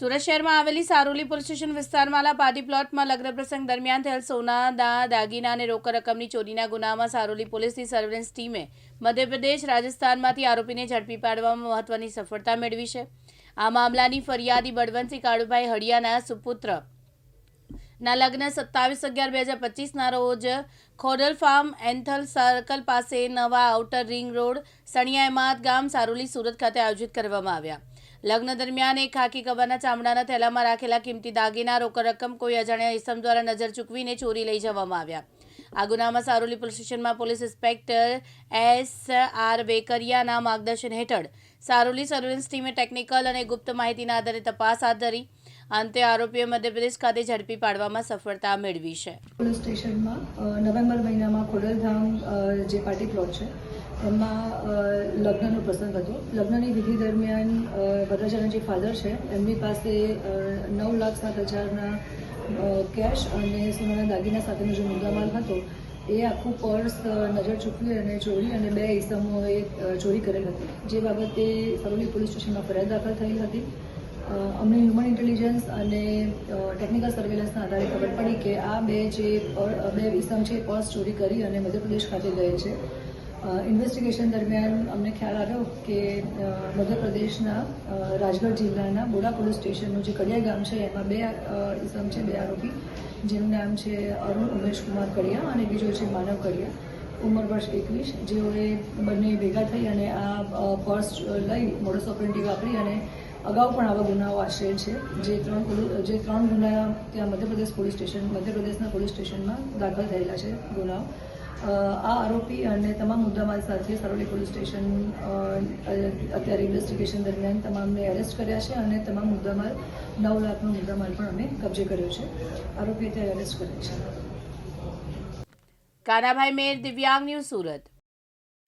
સુરત શહેરમાં આવેલી Saroli police station વિસ્તારમાં આવેલા પાર્ટી પ્લોટમાં લગ્ન પ્રસંગ દરમિયાન થયેલ સોનાના દાગીના અને રોકડ રકમની ચોરીના ગુનામાં સારોલી પોલીસની સર્વેલન્સ ટીમે મધ્યપ્રદેશ રાજસ્થાનમાંથી આરોપીને ઝડપી પાડવામાં મહત્વની સફળતા મેળવી છે. આ મામલાની ફરિયાદી બળવંતસિંહ કાળુભાઈ હળિયાના સુપુત્ર ના લગ્ન સત્તાવીસ અગિયાર બે હજાર પચીસના રોજ ખોડલ ફાર્મ એન્થલ સર્કલ પાસે નવા outer ring road, Saniya Hemad ગામ, સારોલી સુરત ખાતે આયોજિત કરવામાં આવ્યા. લગ્ન દરમિયાન એક ખાકી કબરના ચામડાના થેલામાં રાખેલા કિંમતી દાગીના, રોકડ રકમ, કોઈ અજાણ્યા ઇસમ દ્વારા નજર ચૂકવીને ચોરી લઈ જવામાં આવ્યા. આ ગુનામાં સારોલી પોલીસ સ્ટેશનમાં પોલીસ ઇન્સ્પેક્ટર એસ આર વેકરિયાના માર્ગદર્શન હેઠળ સારોલી સર્વેલન્સ ટીમે ટેકનિકલ અને ગુપ્ત માહિતીના આધારે તપાસ હાથ ધરી. અંતે આરોપીઓ મધ્યપ્રદેશ ખાતે ઝડપી પાડવામાં સફળતા મેળવી છે. પોલીસ સ્ટેશનમાં નવેમ્બર મહિનામાં ખોડલધામ જે પાર્ટી પ્લોટ છે એમાં લગ્નનો પ્રસંગ હતો. લગ્નની વિધિ દરમિયાન વરરાજાના જે ફાધર છે, એમની પાસે નવ લાખ સાત હજારના કેશ અને સોનાના દાગીના સાથેનો જે મુદ્દામાલ હતો, એ આખું પર્સ નજર ચૂકવી અને ચોરી અને બે ઈસમોએ ચોરી કરેલ હતી. જે બાબતે સરોલી પોલીસ સ્ટેશનમાં ફરિયાદ દાખલ થઈ હતી. અમને હ્યુમન ઇન્ટેલિજન્સ અને ટેકનિકલ સર્વેલન્સના આધારે ખબર પડી કે આ બે જે બે ઈસમ છે પર્સ ચોરી કરી અને મધ્યપ્રદેશ ખાતે ગયે છે. ઇન્વેસ્ટિગેશન દરમિયાન અમને ખ્યાલ આવ્યો કે મધ્યપ્રદેશના રાજગઢ જિલ્લાના બોડા પોલીસ સ્ટેશનનું જે કડિયા ગામ છે, એમાં બે ઇસમ છે, બે આરોપી, જેનું નામ છે અરુણ ઉમેશ કુમાર કડિયા અને બીજો છે માનવ કડિયા. ઉંમર વર્ષ એકવીસ. જેઓએ બંને ભેગા થઈ અને આ પર્સ લઈ મોડસ ઓપરેન્ટી વાપરી અને અગાઉ પણ આવા ગુનાઓ આશ્રય છે. જે ત્રણ જે ત્રણ ગુના ત્યાં મધ્યપ્રદેશ પોલીસ સ્ટેશન મધ્યપ્રદેશના પોલીસ સ્ટેશનમાં દાખલ થયેલા છે ગુનાઓ. આ આરોપી અને તમામ મુદ્દામાલ સાથે સરોલી પોલીસ સ્ટેશન અત્યારે ઇન્વેસ્ટિગેશન દરમિયાન તમામને એરેસ્ટ કર્યા છે અને તમામ મુદ્દામાલ, નવ લાખનો મુદ્દામાલ પણ અમે કબજે કર્યો છે. આરોપી અત્યારે એરેસ્ટ કર્યો છે. કાનાભાઈ મેર, દિવ્યાંગ ન્યૂઝ સુરત.